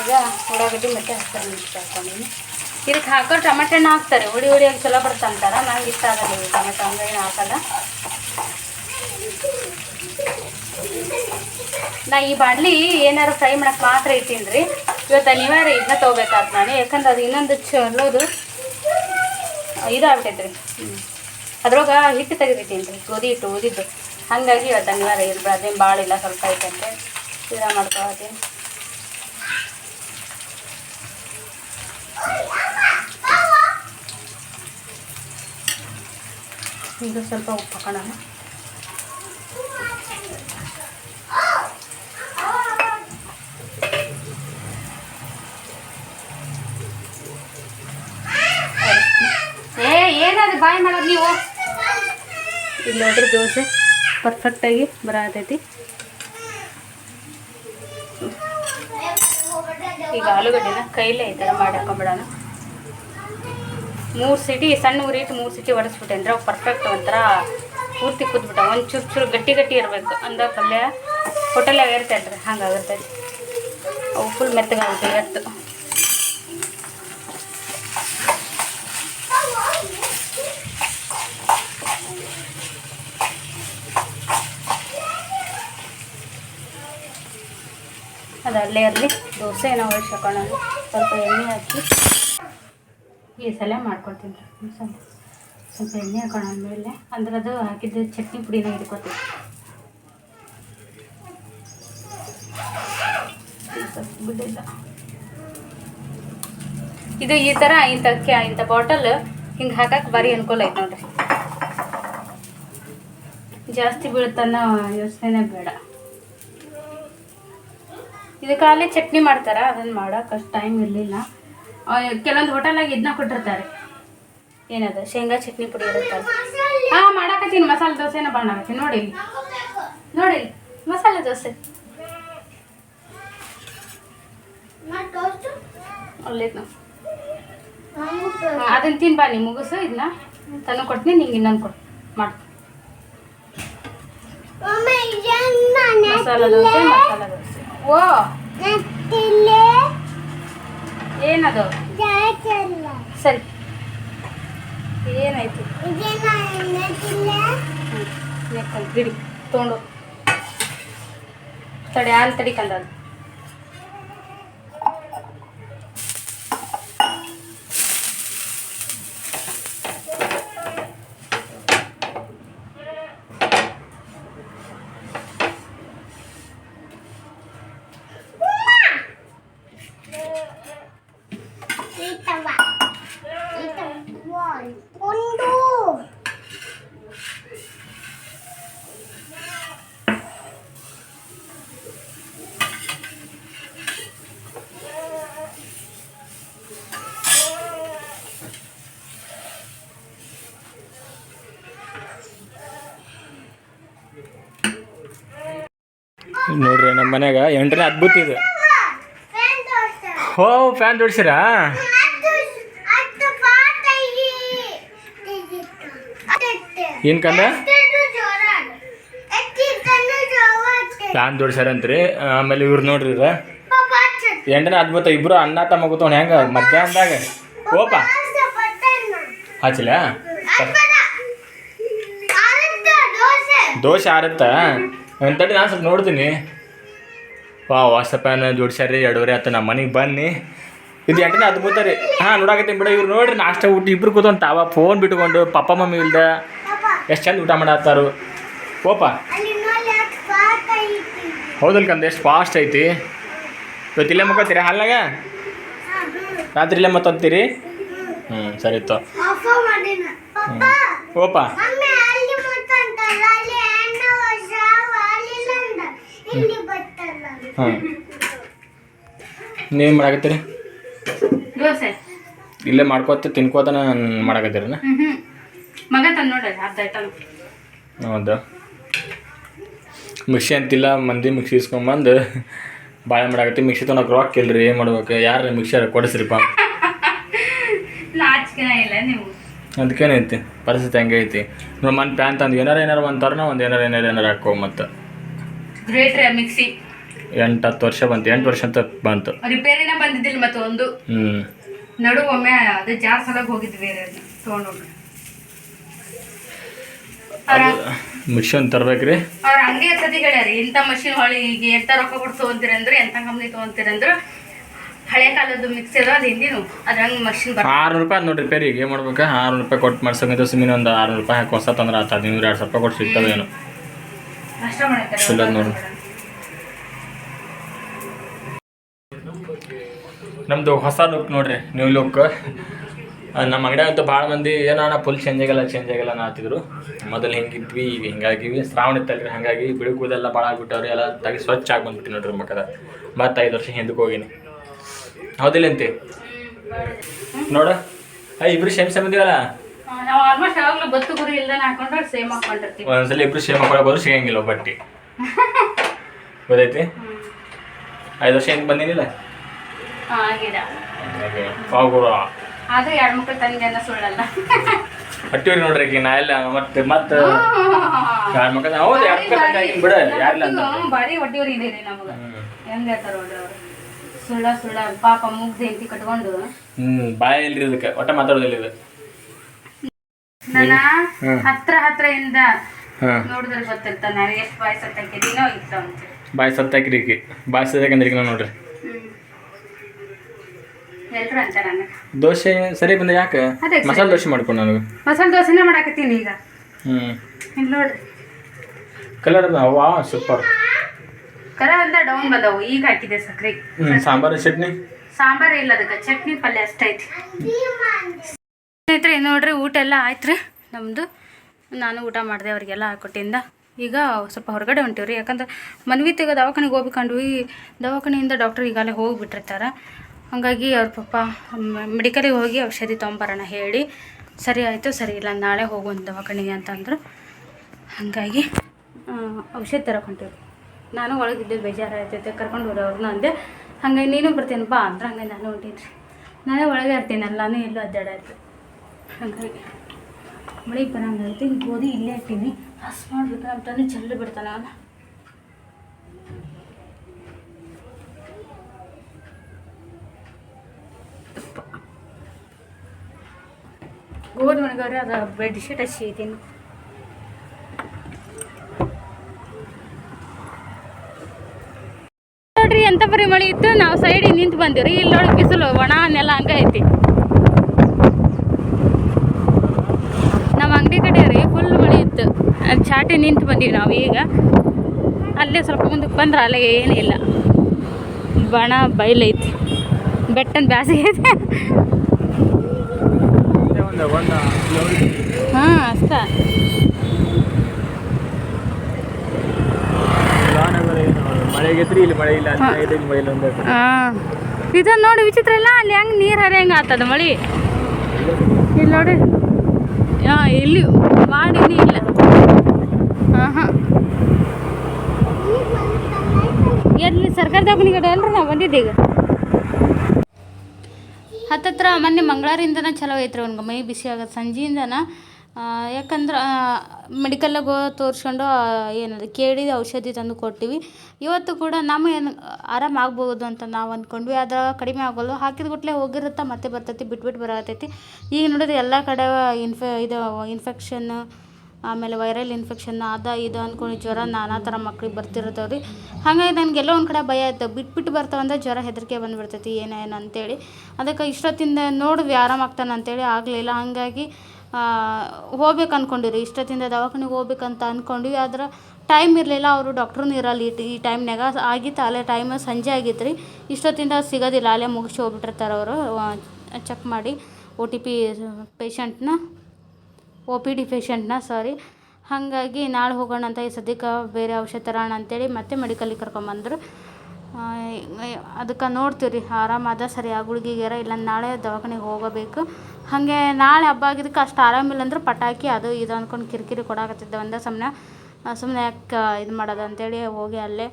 ಈಗ ಉಳ್ಳಾಗಡ್ಡಿ ಮತ್ತೆ ಹಾಕ್ತಾರೆ ಇದಕ್ಕೆ ಹಾಕೋ ಟೊಮೆಟೊ ಹಣ್ಣು ಹಾಕ್ತಾರೆ. ಹುಡಿ ಹುಡಿಯಾಗಿ ಚಲೋ ಬರ್ತಾ ಅಂತಾರೆ. ನಂಗೆ ಇಷ್ಟ ಆಗಲ್ಲ ಇದು ಟೊಮೆಟೊ ಹಂಗಾಗಿ ಹಾಕಲ್ಲ ನಾ ಈ ಬಾಣಲಿ ಏನಾರು ಫ್ರೈ ಮಾಡಕ್ಕೆ ಮಾತ್ರ ಇಟ್ಟೀನಿ ರೀ ಇವತ್ತು ಅನಿವಾರ್ಯ ಇದನ್ನ ತೊಗೋಬೇಕಾದ್ ನಾನು. ಯಾಕಂದ್ರೆ ಅದು ಇನ್ನೊಂದು ಚಲೋದು ಇದಾಗ್ಬಿಟ್ಟೈತೆ ರೀ ಅದ್ರೊಳಗೆ ಹಿಟ್ಟು ತೆಗೆದಿಟ್ಟೀನಿ ರೀ ಗೋಧಿ ಹಿಟ್ಟು ಓದಿದ್ದು ಹಾಗಾಗಿ ಇವತ್ತು ಅನಿವಾರ್ಯ ಇರ್ಬೇಡ ಅದೇನು ಭಾಳ ಇಲ್ಲ ಸ್ವಲ್ಪ ಐತಂತೆ ಇದನ್ನ ಮಾಡ್ಕೊಳ್ತೀನಿ ಈಗ ಸ್ವಲ್ಪ ಉಪ್ಪು ಹಾಕೋಣ. ಏನಾದ್ರು ಬಾಯ್ ಮಾಡೋದು ನೀವು? ಇಲ್ಲಿ ನೋಡ್ರಿ ದೋಸೆ ಪರ್ಫೆಕ್ಟಾಗಿ ಬರತೈತಿ. ಈಗ ಆಲೂಗಡ್ಡೆನ ಕೈಲೇ ಈ ಥರ ಮಾಡಿ ಹಾಕೊಂಬಿಡೋಣ ಮೂರು ಸಿಟಿ, ಸಣ್ಣ ಉರಿಟ್ಟು ಮೂರು ಸಿಟಿ ಒಡಿಸ್ಬಿಟ್ಟೆ ಅಂದ್ರೆ ಪರ್ಫೆಕ್ಟ್ ಒಂಥರ ಪೂರ್ತಿ ಕೂತ್ಬಿಟ್ಟ ಒಂದು ಚೂರು ಚೂರು ಗಟ್ಟಿ ಗಟ್ಟಿ ಇರಬೇಕು. ಅಂದ ಪಲ್ಯ ಹೋಟೆಲಾಗ ಇರ್ತೈತೆ ರೀ ಹಂಗಾಗಿರ್ತೈತಿ ಅವು ಫುಲ್ ಮೆತ್ತಗಾಗುತ್ತೆ ಇವತ್ತು. ಅದು ಅಲ್ಲೇ ಇರಲಿ. ದೋಸೆ ನಾವು ಹಾಕೋಣ ಸ್ವಲ್ಪ ಎಣ್ಣೆ ಹಾಕಿ. ಈ ಸಲ ಮಾಡ್ಕೊಳ್ತೀನಿ ಸ್ವಲ್ಪ ಸ್ವಲ್ಪ ಎಣ್ಣೆ ಹಾಕೋಣ ಮೇಲೆ ಅಂದ್ರೆ ಅದು ಹಾಕಿದ್ದು ಚಟ್ನಿ ಪುಡಿನ ಬಿಡಿಲ್ಲ ಇದು ಈ ಥರ ಇಂಥ ಕ್ಯಾ ಇಂಥ ಬಾಟಲ್ ಹಿಂಗೆ ಹಾಕಕ್ಕೆ ಭಾರಿ ಅನುಕೂಲ ಐತೆ ನೋಡ್ರಿ. ಜಾಸ್ತಿ ಬೀಳುತ್ತನ್ನೋ ಯೋಚನೆ ಬೇಡ. ಇದು ಖಾಲಿ ಚಟ್ನಿ ಮಾಡ್ತಾರೆ? ಅದನ್ನ ಮಾಡೋಕೆ ಅಷ್ಟು ಟೈಮ್ ಇರಲಿಲ್ಲ. ಕೆಲವೊಂದು ಹೋಟೆಲಾಗಿ ಇದನ್ನ ಕೊಟ್ಟಿರ್ತಾರೆ. ಏನದು? ಶೇಂಗಾ ಚಟ್ನಿ ಪುಡಿ ಇರುತ್ತೆ ಹಾಂ ಮಾಡಾಕತ್ತೀನಿ. ಮಸಾಲೆ ದೋಸೆನ ಮಾಡಾಕತ್ತೀನಿ ನೋಡಿ. ನೋಡಿ. ಮಸಾಲೆ ದೋಸೆ. ಒಳ್ಳೇದು ಅದನ್ನ ತಿನ್ ಬಾ ನೀ. ಮುಗಿಸು ಇದನ್ನ ತನ್ನ ಕೊಡ್ತೀನಿ ನಿಂಗೆ ಇನ್ನೊಂದು ಕೊಡು ಮಾಡ್ತೀನಿ ಮಸಾಲೆ ದೋಸೆ ಮಸಾಲೆ ದೋಸೆ. ಓ ಏನದು? ಸರಿ. ಏನಾಯ್ತು? ಬಿಡಿ ತೊಗೊಂಡು ತಡಿ ಹಾಲು ತಡಿ ಕಂದದು ಒಂದು ನೋಡ್ರಿ ನಮ್ಮ ಮನೆಯಾಗ ಎಂಟನೇ ಅದ್ಭುತ ಇದು ಹೋ ಫ್ಯಾನ್ ಜೋಡಿಸಿರಾ ಏನ್ ಕಂದ ಫ್ಯಾನ್ ಜೋಡಿಸ್ಯಾರಂತ್ರಿ ಆಮೇಲೆ ಇವ್ರು ನೋಡ್ರಿ ಎಂಟನೇ ಅದ್ಭುತ ಇಬ್ರು ಅನ್ನ ತಮ್ಮ ಕೂತವ್ನ ಹೆಂಗ ಮಧ್ಯಾಹ್ನದಾಗ ಓಪ ಹಚ್ಚಲ ದೋಸೆ ಆರತ್ತ ತಡಿ ನಾನು ಸ್ವಲ್ಪ ನೋಡ್ತೀನಿ ವಾ ಹೊಸ ಪ್ಯಾನ್ ಜೋಡಿಸ್ಯಾರಿ ಎರಡೂವರೆ ಆತ ನಮ್ಮ ಮನೆಗೆ ಬನ್ನಿ. ಇದು ಎಂಟನೇ ಅದ್ಭುತ ರೀ. ಹಾಂ ನೋಡಾಕತ್ತೀನಿ ಬಿಡ ಇವ್ರು ನೋಡ್ರಿ ನಾಷ್ಟ ಊಟ ಇಬ್ರು ಕೂತ್ಕೊಂಡು ತಾವ ಫೋನ್ ಬಿಟ್ಕೊಂಡು ಪಪ್ಪ ಮಮ್ಮಿ ಇಲ್ದ? ಎಷ್ಟು ಚಂದ ಊಟ ಮಾಡತ್ತಾರು? ಓಪ. ಹೌದಲ್ ಕಂದ ಎಷ್ಟು ಫಾಸ್ಟ್ ಐತಿ. ಇವತ್ತು ಇಲ್ಲೇ ಮಕ್ಕೋತೀರಿ ಹಾಲ್ನಾಗ? ರಾತ್ರಿ ಇಲ್ಲೇ ಮತ್ತೊಂತೀರಿ ಹ್ಞೂ ಸರಿ ತೋ. ಓಪ ಮಮ್ಮಿ ಅಲ್ಲಿ ಮತ್ತಂತಲ್ಲ ಅಲ್ಲಿ ಹೆಣ್ಣ ವರ್ಷ ಅಲ್ಲಿಲ್ಲ ಅಂದ ಇಲ್ಲಿ ಬತ್ತಲ್ಲ ಹಾಂ. ನೀವೇನು ಮಾಡಾಕತ್ತೀರಿ? ದೋಸೆ. ಇಲ್ಲೇ ಮಾಡ್ಕೋತ ತಿನ್ಕೋತನ ನಾನು ಹ್ಞೂ ಮಗ ತಂದು ನೋಡ್ರಿ ಅರ್ಧ ಐಟಮ್. ಹೌದಾ? ಮಿಕ್ಸಿ ಅಂತಿಲ್ಲ ಮಂದಿ ಮಿಕ್ಸಿ ಇಸ್ಕೊಂಬಂದು ಬಾಳೆ ಮಾಡಾಕತ್ತಿ. ಮಿಕ್ಸಿ ತೊಗೊಳಕ್ಕೆ ರೊಕ್ಕ ಇಲ್ರಿ ಏನು ಮಾಡ್ಬೇಕು? ಯಾರು ಮಿಕ್ಸಿ ಕೊಡಿಸ್ರಿಪ್ಪ? ಇಲ್ಲ ನೀವು. ಅದಕ್ಕೇನೈತಿ ಪರಿಸ್ಥಿತಿ ಹಂಗೆ ಐತಿ? ನೋಡಿ ಮನ್ ಪ್ಯಾನ್ ತಂದು ಏನಾರ ಏನಾರ ಒಂದು ತರನ ಒಂದು ಏನಾರ ಏನಾರ ಏನಾರ ಹಾಕೋ ಮತ್ತು. ಗ್ರೇಟ್ರಿ ಮಿಕ್ಸಿ. ಎಂಟು ಹತ್ತು ವರ್ಷ ಬಂತು ಎಂಟು ವರ್ಷ ಅಂತ ಬಂತು. ರಿಪೇರಿನ ಬಂದಿದ್ದಿಲ್ಲ ಮತ್ತೆ ಒಂದು. ಹ್ಞೂ ನಡು ಒಮ್ಮೆ ಅದು ಜಾಸ್ತಿ ಸಲ ಹೋಗಿದ್ವಿ ಅವ್ರ ಮಿಕ್ಸಿ ಒಂದು ತರ್ಬೇಕ್ರಿ. ಅವ್ರ ಹಂಗೆ ಸತಿ ಹೇಳ್ಯಾರ ಇಂಥ ಮಷಿನ್ ಹೊಳಿ ಈಗ ಎಂಥ ರೊಕ್ಕ ಕೊಟ್ಟು ತೊಗೊಂತೀರಿ ಅಂದ್ರೆ ಎಂಥ ಕಂಪ್ನಿ ತೊಗೊಂತೀರಿ ಅಂದ್ರೆ ಹಳೆ ಕಾಲದ್ದು ಮಿಕ್ಸಿ ಅದ ಅದು ಹಿಂದಿನು ಅದ್ರಂಗೆ ಮಷಿನ್ ಬರ್ತದೆ ಆರ್ನೂರು ರೂಪಾಯಿ ನೋಡಿ ಈಗ ಏನು ಮಾಡ್ಬೇಕು? ಆರ್ನೂರು ರೂಪಾಯಿ ಕೊಟ್ಟು ಮಾಡ್ಸಂಗಿದ್ದು ಸುಮ್ಮನೆ ಒಂದು ಆರುನೂರು ರೂಪಾಯಿ ಹಾಕಿ ಹೊಸ ತಂದ್ರೆ ಆತ ಹದಿನೂರು ಎರಡು ಸಾವಿರ ರೂಪಾಯಿ ಕೊಟ್ಟು ಸಿಗ್ತವೇನು. ಏನು ಅಷ್ಟೇ ಮಾಡ್ತಾರೆ ನೋಡು. ನಮ್ಮದು ಹೊಸ ಲುಕ್ ನೋಡ್ರಿ ನ್ಯೂ ಲುಕ್ ನಮ್ಮ ಅಂಗಡಿಯಾಗ ಅಂತೂ ಭಾಳ ಮಂದಿ ಏನಣ್ಣ ಫುಲ್ ಚೇಂಜ್ ಆಗಲ್ಲ ಚೇಂಜ್ ಆಗಲ್ಲ ಅನ್ನತ್ತಿದ್ರು ಮೊದಲು ಹೆಂಗಿದ್ವಿ ಈಗ ಹಿಂಗಾಗಿವಿ ಶ್ರಾವಣ ಇತ್ತಲ್ರಿ ಹಾಗಾಗಿ ಬಿಳಿ ಕೂದೆಲ್ಲ ಭಾಳ ಆಗ್ಬಿಟ್ಟವ್ರಿ ಎಲ್ಲ ತಗಿ ಸ್ವಚ್ಛ ಆಗಿ ಬಂದ್ಬಿಟ್ಟು ನೋಡ್ರಿ ಮಕ್ಕದ ಮತ್ತೆ ಐದು ವರ್ಷ ಹಿಂದಕ್ಕೆ ಹೋಗಿನಿ. ಹೌದಿಲ್ಲ ಅಂತಿ? ನೋಡ. ಇಬ್ರು ಸೇಮ್ ಸೇಮ್ ಇದೀವಲ್ಲ ಒಂದ್ಸಲ ಇಬ್ರು ಸೇಮ್ ಹಾಕೊಳಕ್ ಸಿಗಂಗಿಲ್ಲ ಬಟ್ಟಿ ಗೊತ್ತೈತಿ? ಐದು ವರ್ಷ ಹೆಂಗೆ ಬಂದಿನಿಲ್ಲ? ಆಗಿದೆ ಹೋಗುವ ಆದ್ರೂ ಎರಡು ಮಕ್ಳು ತಂದೆ ಅನ್ನೋ ಸುಳ್ಳಲ್ಲ. ಹಟ್ಟಿವ್ರಿ ನೋಡ್ರಿ ಈಗ ನಾ ಎಲ್ಲ ಮತ್ತೆ ಮತ್ತೆ ಯಾರ ಮಕ್ಕಳ ಹೌದು ಯಾರ ಮಕ್ಕಳ ಬಿಡ ಯಾರಿಲ್ಲ ಅಂತ ಬಾರಿ ಹೊಟ್ಟಿವ್ರಿ ಇದೀರಿ ನಮಗ. ಹ್ಮ್. ಹೆಂಗ್ ಹೇಳ್ತಾರ ನೋಡ್ರಿ ಅವ್ರು. ಸುಳ್ಳ ಸುಳ್ಳ. ಪಾಪ ಮುಗ್ದ ಹೆಂಡತಿ ಕಟ್ಕೊಂಡು. ಹ್ಮ್ ಬಾಯ ಇಲ್ರಿ ಇದಕ್ಕೆ. ಒಟ್ಟ ಮಾತಾಡೋದಿಲ್ಲ ಇದು. ನನ್ನ. ಹತ್ರ ಹತ್ರ ಇಂದ ನೋಡಿದ್ರೆ ಗೊತ್ತಿರ್ತಾನೆ. ಎಷ್ಟು ಬಾಯ್ ಸತ್ತಕ್ಕಿದೀನೋ ಇತ್ತ ಅಂತ ಬಾಯ್ ಸತ್ತಾಕ್ರಿ ಬಾಯ್ ಸತ್ತಾಕಂದ್ರೆ ನೋಡ್ರಿ. ಎಲ್ರು ಅಂತ ನನಗೆ ದೋಸೆ ಸರಿ ಬಂದ ಯಾಕೆ? ಅದೇ ಸರಿ. ಮಸಾಲೆ ದೋಸೆ ಮಾಡ್ಕೊಂಡು ನನಗೆ ಮಸಾಲೆ ದೋಸೆನ ಮಾಡಾಕತ್ತೀನಿ ಈಗ. ಹ್ಮ್. ಇಲ್ಲಿ ನೋಡ್ರಿ. ಕಲರ್ ವಾ ಸೂಪರ್ ಕರ ಅಂತ ಡೌನ್ ಬಂದವು ಈಗ ಹಾಕಿದೆ ಸಕ್ರಿ. ಹ್ಞೂ ಸಾಂಬಾರು ಚಟ್ನಿ? ಸಾಂಬಾರ್ ಇಲ್ಲ ಅದಕ್ಕೆ ಚಟ್ನಿ ಪಲ್ಯ ಅಷ್ಟೈತಿ ಸ್ನೇಹಿತರೆ ನೋಡ್ರಿ ಊಟ ಎಲ್ಲ ಆಯ್ತು ರೀ ನಮ್ಮದು ನಾನು ಊಟ ಮಾಡಿದೆ ಅವರಿಗೆಲ್ಲ ಹಾಕೊಟ್ಟಿಂದ ಈಗ ಸ್ವಲ್ಪ ಹೊರಗಡೆ ಹೊಂಟಿವ್ರಿ ಯಾಕಂದ್ರೆ ಮನ್ವಿತಿಗೆ ದವಾಖಾನೆಗೆ ಹೋಗ್ಬೇಕಂಡ್ವಿ ದವಾಖಾನೆಯಿಂದ ಡಾಕ್ಟರ್ ಈಗಾಗಲೇ ಹೋಗಿಬಿಟ್ಟಿರ್ತಾರೆ. ಹಾಗಾಗಿ ಅವ್ರ ಪಪ್ಪ ಮೆಡಿಕಲಿಗೆ ಹೋಗಿ ಔಷಧಿ ತೊಗೊಂಬರೋಣ ಹೇಳಿ, ಸರಿ ಆಯಿತು, ಸರಿ ಇಲ್ಲ, ನಾಳೆ ಹೋಗುವಂಥ ದವಾಖಾನೆಗೆ ಅಂತಂದರು. ಹಾಗಾಗಿ ಔಷಧಿ ತರಕ್ಕೆ ಹೊಂಟೀವಿ. ನಾನು ಒಳಗಿದ್ದೆ ಬೇಜಾರಾಯ್ತೈತೆ, ಕರ್ಕೊಂಡು ಹೋದ ಅವ್ರನ್ನ ಅಂದೆ. ಹಾಗಾಗಿ ನೀನು ಬರ್ತೀನಿ, ಬಾ ಅಂದ್ರೆ ಹಂಗೆ ನಾನು ಹೊಂಟಿದ್ರಿ. ನಾನೇ ಒಳಗೆ ಇರ್ತೀನಿ ನಾನು ಎಲ್ಲೂ ಅಡ್ಡಾಡಾಯ್ತು ಹಾಗಾಗಿ, ಮಳೆ ಬರಂಗೈತಿ ಗೋಧಿ ಇಲ್ಲೇ ಇಟ್ಟೀನಿ. ಹಸ್ ಮಾಡ್ಬೇಕು ಅಂತಂದು ಚೆಲ್ಲು ಬಿಡ್ತಾನೆ ಅವನು. ಗೋಧಿ ಒಣಗವ್ರೆ ಅದು ಬೆಡ್ ಶೀಟ್ ಹಚ್ಚಿದ್ದೀನಿ ನೋಡ್ರಿ ಎಂತ ಬರೀ ಮಳೆ ಇತ್ತು, ನಾವು ಸೈಡಿಗೆ ನಿಂತು ಬಂದಿವ್ರಿ. ಇಲ್ಲಿ ನೋಡಿ ಬಿಸಿಲು, ಒಣ, ನೆಲ ಹಂಗ ಐತಿ. ನಮ್ಮ ಅಂಗಡಿ ಕಡೆ ರೀ ಫುಲ್ ಮಳೆ ಇತ್ತು. ಚಾಟಿ ನಿಂತು ಬಂದೀವಿ ನಾವು ಈಗ. ಅಲ್ಲೇ ಸ್ವಲ್ಪ ಮುಂದಕ್ಕೆ ಬಂದ್ರೆ ಅಲ್ಲೇ ಏನೂ ಇಲ್ಲ ಬಣ ಬಯಲೈತಿ ಬೆಟ್ಟನ ಬ್ಯಾಸಿಗೆ ಐತೆ ಒಂದು ಒಂದು ಹಾಂ ಅಷ್ಟ ಮಳೆಗೈತ್ರಿ ಇಲ್ಲಿ ಮಳೆ ಇಲ್ಲ ಅಂತ ಇದಕ್ಕೆ ಮಳೆ ಒಂದು ಹಾಂ. ಇದು ನೋಡಿ ವಿಚಿತ್ರ ಇಲ್ಲ? ಅಲ್ಲಿ ಹೆಂಗೆ ನೀರು ಹರಿಯಂಗೆ ಆಗ್ತದ ಮಳಿ? ಇಲ್ಲಿ ನೋಡಿ. ಹಾಂ ಇಲ್ಲಿ ಮಾಡಿ ಇಲ್ಲ. ಹಾಂ ಹಾಂ ಎಲ್ಲಿ ಸರ್ಕಾರದ ಕಡೆ ಅಲ್ರಿ ನಾವು ಬಂದಿದ್ದೀಗ ಹತ್ತತ್ರ ಮೊನ್ನೆ ಮಂಗಳಾರಿಂದನ ಚಲೋ ಐತ್ರಿ ಅವ್ನಿಗೆ ಮೈ ಬಿಸಿ ಆಗೋದು. ಸಂಜೆಯಿಂದನ ಯಾಕಂದ್ರೆ ಮೆಡಿಕಲ್ಲಾಗ ತೋರಿಸ್ಕೊಂಡು ಏನದು ಕೇಳಿ ಔಷಧಿ ತಂದು ಕೊಟ್ಟಿವಿ. ಇವತ್ತು ಕೂಡ ನಮ್ಮ ಏನು, ಆರಾಮ ಆಗ್ಬೋದು ಅಂತ ನಾವು ಅಂದ್ಕೊಂಡ್ವಿ ಅದು ಕಡಿಮೆ ಆಗೋಲ್ಲ ಹಾಕಿದ ಕೂಡಲೆ ಹೋಗಿರುತ್ತೆ, ಮತ್ತೆ ಬರ್ತೈತಿ ಬಿಟ್ಬಿಟ್ಟು ಬರತೈತಿ ಈಗ ನೋಡಿದ್ರೆ ಎಲ್ಲ ಕಡೆ ಇನ್ಫೆ, ಇದು ಇನ್ಫೆಕ್ಷನ್ ಆಮೇಲೆ ವೈರಲ್ ಇನ್ಫೆಕ್ಷನ್ ಅದ, ಇದು ಅಂದ್ಕೊಂಡು ಜ್ವರ ನಾನಾ ಥರ ಮಕ್ಳಿಗೆ ಬರ್ತಿರ್ತಾವೆ ರೀ ಹಾಗಾಗಿ ನನಗೆಲ್ಲೋ ಒಂದು ಕಡೆ ಭಯ ಆಯ್ತು. ಬಿಟ್ಬಿಟ್ಟು ಬರ್ತಾವಂದ್ರೆ ಜ್ವರ ಹೆದರಿಕೆ ಬಂದುಬಿಡ್ತೈತಿ ಏನೇನು ಅಂತೇಳಿ. ಅದಕ್ಕೆ ಇಷ್ಟೊತ್ತಿಂದ ನೋಡಿದ್ವಿ ಆರಾಮಾಗ್ತಾನೆ ಅಂತೇಳಿ ಆಗಲಿಲ್ಲ. ಹಾಗಾಗಿ ಹೋಗ್ಬೇಕು ಅಂದ್ಕೊಂಡಿರಿ ಇಷ್ಟೊತ್ತಿಂದ ದವಾಖಾನೆಗೆ ಹೋಗ್ಬೇಕಂತ ಅಂದ್ಕೊಂಡ್ವಿ ಆದ್ರೆ ಟೈಮ್ ಇರಲಿಲ್ಲ. ಅವರು ಡಾಕ್ಟ್ರೂ ಇರಲ್ಲ. ಈ ಈ ಟೈಮ್ನಾಗ ಆಗಿತ್ತು. ಅಲ್ಲೇ ಟೈಮ್ ಸಂಜೆ ಆಗಿತ್ತು ರೀ. ಇಷ್ಟೊತ್ತಿಂದ ಸಿಗೋದಿಲ್ಲ. ಅಲ್ಲೇ ಮುಗಿಸಿ ಹೋಗ್ಬಿಟ್ಟಿರ್ತಾರೆ ಅವರು. ಚೆಕ್ ಮಾಡಿ. ಒ ಟಿ ಪಿ ಪೇಷಂಟ್ನ ಒ ಪಿ ಡಿ ಪೇಷಂಟ್ನ ಸಾರಿ ಹಾಗಾಗಿ ನಾಳೆ ಹೋಗೋಣ ಅಂತ ಈ ಸದ್ಯಕ್ಕೆ ಬೇರೆ ಔಷಧ ತರೋಣ ಅಂತೇಳಿ ಮತ್ತೆ ಮೆಡಿಕಲಿಗೆ ಕರ್ಕೊಂಬಂದ್ರು. ಅದಕ್ಕೆ ನೋಡ್ತೀವಿ ರೀ ಆರಾಮದ ಸರಿ, ಆ ಗುಳಿಗೆಗಾರ ಇಲ್ಲ, ನಾಳೆ ದವಾಖಾನೆಗೆ ಹೋಗಬೇಕು. ಹಾಗೆ ನಾಳೆ ಹಬ್ಬ ಆಗಿದ್ದಕ್ಕೆ ಅಷ್ಟು ಆರಾಮಿಲ್ಲ ಅಂದ್ರೆ ಪಟಾಕಿ ಅದು ಇದು ಅಂದ್ಕೊಂಡು ಕಿರಿಕಿರಿ ಕೊಡಾಕತ್ತಿದ್ದೆ. ಒಂದೇ ಸುಮ್ಮನೆ ಸುಮ್ಮನೆ ಯಾಕೆ ಇದು ಮಾಡೋದು ಅಂತೇಳಿ ಹೋಗಿ ಅಲ್ಲೇ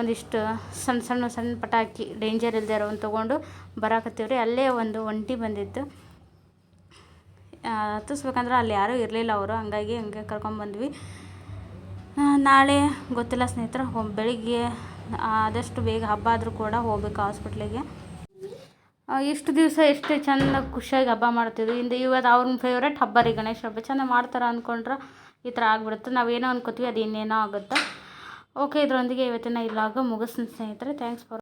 ಒಂದಿಷ್ಟು ಸಣ್ಣ ಸಣ್ಣ ಸಣ್ಣ ಪಟಾಕಿ ಡೇಂಜರ್ ಇಲ್ಲದೆ ಇರೋವನ್ನು ತೊಗೊಂಡು ಬರಾಕತ್ತೀವಿ ರೀ ಅಲ್ಲೇ ಒಂದು ಒಂಟಿ ಬಂದಿತ್ತು. ಹತ್ತಿಸ್ಬೇಕಂದ್ರೆ ಅಲ್ಲಿ ಯಾರೂ ಇರಲಿಲ್ಲ ಅವರು, ಹಂಗಾಗಿ ಹಂಗೆ ಕರ್ಕೊಂಬಂದ್ವಿ. ನಾಳೆ ಗೊತ್ತಿಲ್ಲ ಸ್ನೇಹಿತರೆ ಬೆಳಿಗ್ಗೆ ಆದಷ್ಟು ಬೇಗ ಹಬ್ಬ ಆದರೂ ಕೂಡ ಹೋಗ್ಬೇಕು ಹಾಸ್ಪಿಟ್ಲಿಗೆ ಎಷ್ಟು ದಿವಸ ಎಷ್ಟು ಚೆಂದ ಖುಷಿಯಾಗಿ ಹಬ್ಬ ಮಾಡ್ತಿದ್ವಿ. ಇಂದ ಇವತ್ತು ಅವ್ರ ಫೇವ್ರೇಟ್ ಹಬ್ಬ ರೀ ಗಣೇಶ ಹಬ್ಬ. ಚೆಂದ ಮಾಡ್ತಾರೆ ಅಂದ್ಕೊಂಡ್ರೆ ಈ ಥರ ಆಗ್ಬಿಡುತ್ತೆ. ನಾವೇನೋ ಅನ್ಕೋತೀವಿ, ಅದು ಇನ್ನೇನೋ ಆಗುತ್ತೆ. ಓಕೆ ಇದರೊಂದಿಗೆ ಇವತ್ತಿನ ಇಲ್ಲಾಗ ಲಾಗ್ ಮುಗಿಸ್ತೀನಿ ಸ್ನೇಹಿತರೆ. Thanks for